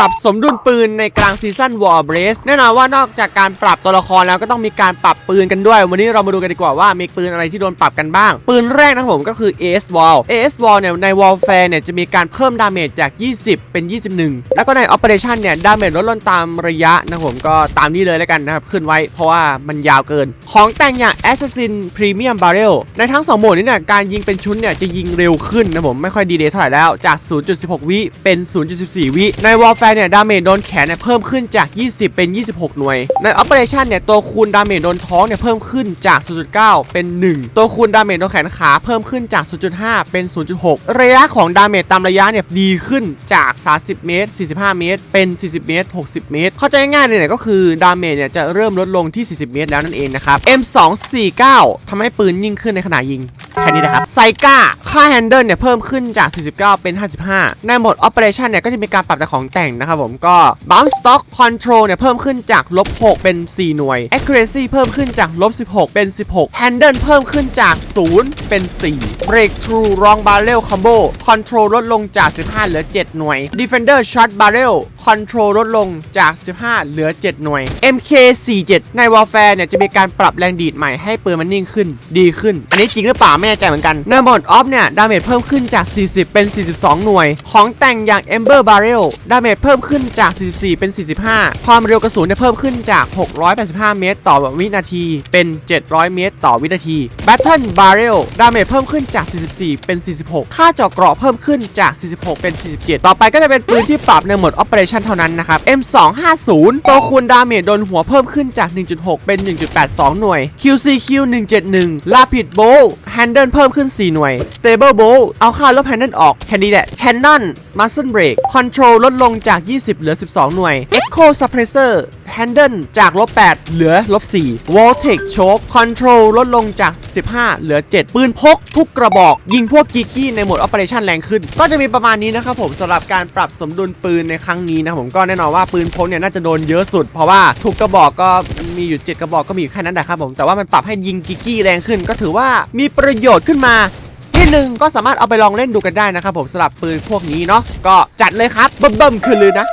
รับสมดุลปืนในกลางซีซั่น War b r a c e แน่นอนว่านอกจากการปรับตัวละครแล้วก็ต้องมีการปรับปืนกันด้วย วันนี้เรามาดูกันดีกว่าว่ามีปืนอะไรที่โดนปรับกันบ้าง ปืนแรกนะผมก็คือ AS Wall AS Wall เนี่ยใน Warfare เนี่ยจะมีการเพิ่มดาเมจจาก 20 เป็น 21 แล้วก็ใน Operation เนี่ยดาเมจลดลงตามระยะนะผมก็ตามนี้เลยแล้วกันนะครับขึ้นไว้เพราะว่ามันยาวเกิน ของแต่งอย่าง Assassin Premium Barrel ในทั้งสองโหมดนี้เนี่ยการยิงเป็นชุดเนี่ยจะยิงเร็วขึ้นนะผมไม่ค่อยดีเดย์เท่าไหร่แล้วจาก 0.16 วิเป็น 0.14 วิใน Warfare เนี่ยดาเมจโดนแขนเนี่ยเพิ่มขึ้นจาก 20 เป็น 26 หน่วย ใน Operation เนี่ยตัวคูณดาเมจโดนท้องเนี่ยเพิ่มขึ้นจาก 0.9 เป็น 1 ตัวคูณดาเมจโดนแขนขาเพิ่มขึ้นจาก 0.5 เป็น 0.6 ระยะของดาเมจตามระยะเนี่ยดีขึ้นจาก 30 เมตร 45 เมตร เป็น 40 เมตร 60 เมตร เข้าใจง่ายๆเลยเนี่ยก็คือดาเมจเนี่ยจะเริ่มลดลงที่ 40 เมตรแล้วนั่นเองนะครับ M249 ทำให้ปืนยิ่งขึ้นในขณะยิง ค่นี้นะครับไซก้าค่าแฮนเดิลเนี่ยเพิ่มขึ้นจาก 49 เป็น 55 ในโหมด Operation เนี่ยก็จะมีการปรับแต่ของแต่งนะครับผมก็ Bump Stock Control เนี่ยเพิ่มขึ้นจากลบ6เป็น 4 หน่วย Accuracy เพิ่มขึ้นจากลบ16 เป็น 16 Handle เพิ่มขึ้นจาก 0 เป็น 4 Breakthrough Long Barrel Combo Control ลดลงจาก 15 เหลือ 7 หน่วย Defender Short Barrel Control ลดลงจาก 15 เหลือ 7 หน่วย MK47 ใน Warfare เนี่ยจะมีการปรับแรงดีดใหม่ให้ปืนมันนิ่งขึ้นดีขึ้น อันนี้จริงหรือเปล่าไม่แน่ใจเหมือนกันในโหมดออฟเนี่ยดาเมจเพิ่มขึ้นจาก 40 เป็น 42 หน่วย ของแต่งอย่าง Ember Barrel ดาเมจเพิ่มขึ้นจาก 44 เป็น 45 ความเร็วกระสุนเนี่ยเพิ่มขึ้นจาก 685 เมตร ต่อวินาที เป็น 700 เมตร ต่อวินาที Battle Barrel ดาเมจเพิ่มขึ้นจาก 44 เป็น 46 ค่าเจาะเกราะเพิ่มขึ้นจาก 46 เป็น 47 ต่อไปก็จะเป็นปืนที่ปรับในโหมด Operation เท่านั้นนะครับ M250 ตัวคูณดาเมจโดนหัวเพิ่มขึ้นจาก 1.6 เป็น 1.82 หน่วย QCQ 171 Rapid Bow Handle เพิ่มขึ้น 4 หน่วย Stable Bolt เอาค่าลบ Handle ออก Candidate Cannon Muscle Break Control ลดลงจาก 20 เหลือ 12 หน่วย Echo Suppressor Handle จากลบ8เหลือลบ4 Voltage Choke Control ลดลงจาก 15 เหลือ 7 ปืนพกทุกกระบอก ยิงพวกกิกกี้ในโหมด Operation แรงขึ้น ก็จะมีประมาณนี้นะครับผมสำหรับการปรับสมดุลปืนในครั้งนี้นะผมก็แน่นอนว่าปืนพกเนี่ยน่าจะโดนเยอะสุด เพราะว่าทุกกระบอกก็มีอยู่ 7 กระบอกก็มีแค่นั้นแหละครับผมแต่ว่ามันปรับให้ยิงกิกกี้แรงขึ้น ก็ถือว่ามีประโยชน์ขึ้นมาที่หนึ่งก็สามารถเอาไปลองเล่นดูกันได้นะครับผมสำหรับปืนพวกนี้เนาะก็จัดเลยครับเบิ่มๆคือลือนะ